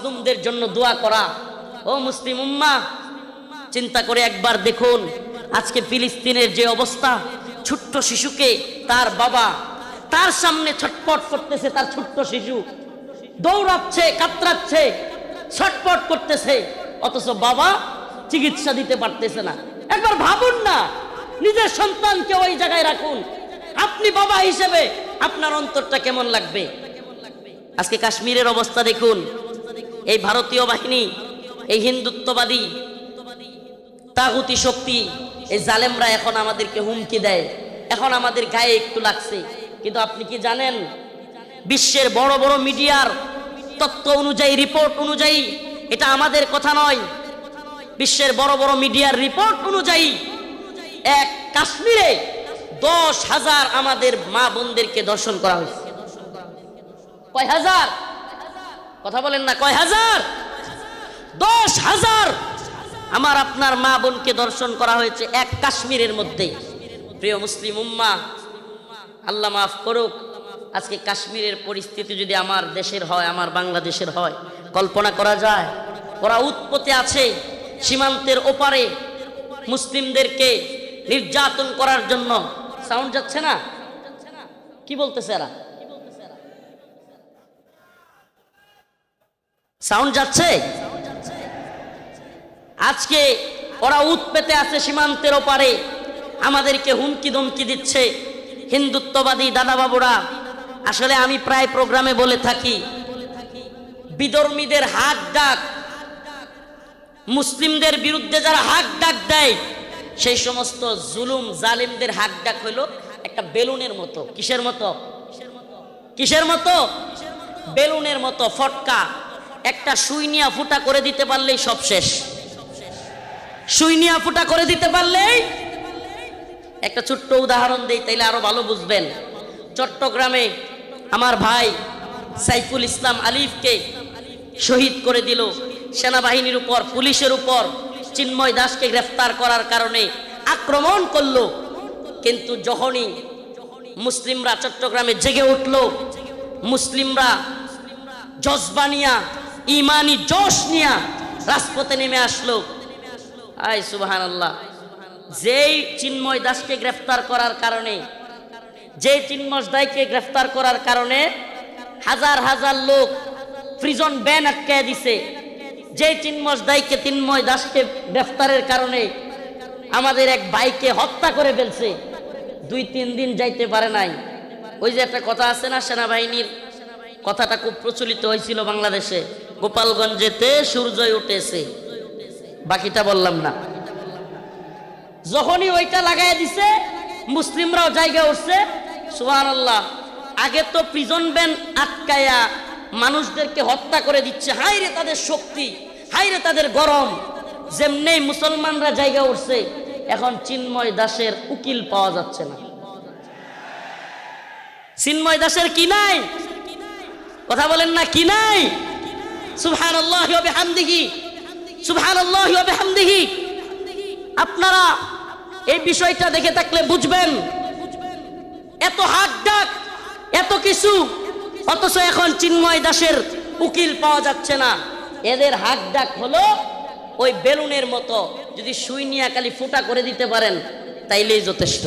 মাজলুমদের জন্য দোয়া করা। ও মুসলিম উম্মা, চিন্তা করে একবার দেখুন আজকে ফিলিস্তিনের যে অবস্থা। ছোট্ট শিশুকে তার বাবা তার সামনে ছটপট করতেছে, তার ছোট্ট শিশু। দৌড়াচ্ছে, কাতরাচ্ছে, ছটপট করতেছে। অথচ বাবা চিকিৎসা দিতে পারতেছে না। একবার ভাবুন না, নিজের সন্তানকে ওই জায়গায় রাখুন। আপনি বাবা হিসেবে আপনার অন্তরটা কেমন লাগবে? আজকে কাশ্মীরের অবস্থা দেখুন। এই ভারতীয় বাহিনী, এই হিন্দুত্ববাদী তাগুতি শক্তি, এই জালেমরা এখন আমাদেরকে হুমকি দেয়। এখন আমাদের গায়ে একটু লাগছে। কিন্তু আপনি কি জানেন? বিশ্বের বড় বড় মিডিয়ার তথ্য অনুযায়ী, রিপোর্ট অনুযায়ী এটা আমাদের কথা নয়। বিশ্বের বড় বড় মিডিয়ার রিপোর্ট অনুযায়ী এক কাশ্মীরে দশ হাজার আমাদের মা বোনদেরকে দর্শন করা হয়েছে। কয় হাজার? কথা বলেন না, কয় হাজার? দশ হাজার। আমার আপনার মা বোনকে দর্শন করা হয়েছে এক কাশ্মীরের মধ্যে। প্রিয় মুসলিম উম্মা, আল্লাহ মাফ করুক, আজকে কাশ্মীরের পরিস্থিতি যদি আমার দেশের হয়, আমার বাংলাদেশের হয়, কল্পনা করা যায়, ওরা উৎপত্তি আছে সীমান্তের ওপারে মুসলিমদেরকে নির্যাতন করার জন্য। সাউন্ড যাচ্ছে না? কি বলতেছে এরা? সাউন্ড যাচ্ছে? আজকে ওরা উৎপেতে আছে সীমান্তের ওপারে। আমাদেরকে হুমকি ধমকি দিচ্ছে হিন্দুত্ববাদী দাদাবাবুরা। আসলে আমি প্রায় প্রোগ্রামে বলে থাকি, বিধর্মীদের হাক ডাক, মুসলিমদের বিরুদ্ধে যারা হাক ডাক দেয়, সেই সমস্ত জুলুম জালিমদের হাক ডাক হইল একটা বেলুনের মতো। কিসের মতো? কিসের মতো? বেলুনের মতো ফটকা। একটা সুইনিয়া ফুটা করে দিতে পারলেই সব শেষ। সুইনিয়া ফুটা করে দিতে পারলেই একটা ছোট্ট উদাহরণ দেই, তাইলে আরও ভালো বুঝবেন। চট্টগ্রামে আমার ভাই সাইফুল ইসলাম আলিফকে শহীদ করে দিল। সেনাবাহিনীর উপর, পুলিশের উপর চিন্ময় দাসকে গ্রেফতার করার কারণে আক্রমণ করল। কিন্তু যখনই মুসলিমরা চট্টগ্রামে জেগে উঠল, মুসলিমরা জজবানিয়া ইমানি জোশ নিয়া রাজপথে নেমে আসলো। আয় সুবাহান আল্লাহ যেই চিন্ময় দাসকে গ্রেফতার করার কারণে যে চিন্ময় দায়কে গ্রেফতার করার কারণে হাজার হাজার লোক প্রিজন ব্যান আটকায় দিছে। যে চিন্ময় দায়কে তিন্ময় দাসকে গ্রেফতারের কারণে আমাদের এক ভাইকে হত্যা করে ফেলছে। দুই, তিন দিন যাইতে পারে নাই। ওই যে একটা কথা আছে না সেনাবাহিনীর, কথাটা খুব প্রচলিত হয়েছিল বাংলাদেশে। গোপালগঞ্জেতে সূর্য উঠেছে। বাকিটা বললাম না। যখনই ওইটা লাগাই দিছে, মুসলিমরাও জায়গা উঠছে। সুহান আল্লাহ আগে তো প্রিজন ব্যান আটকায়া মানুষদেরকে হত্যা করে দিচ্ছে। হাই রে তাদের শক্তি হাই রে তাদের গরম। যেমনি মুসলমানরা জায়গা উঠছে, এখন চিন্ময় দাসের উকিল পাওয়া যাচ্ছে না। চিন্ময় দাসের কি নাই? কথা বলেন না, কি নাই? আপনারা এই বিষয়টা দেখে থাকলে বুঝবেন, এত হাক ডাক এত কিছু, অথচ এখন চিন্ময় দাসের উকিল পাওয়া যাচ্ছে না। এদের হাক ডাক হলো ওই বেলুনের মতো, যদি সুই নিয়ে খালি ফুটা করে দিতে পারেন, তাইলেই যথেষ্ট।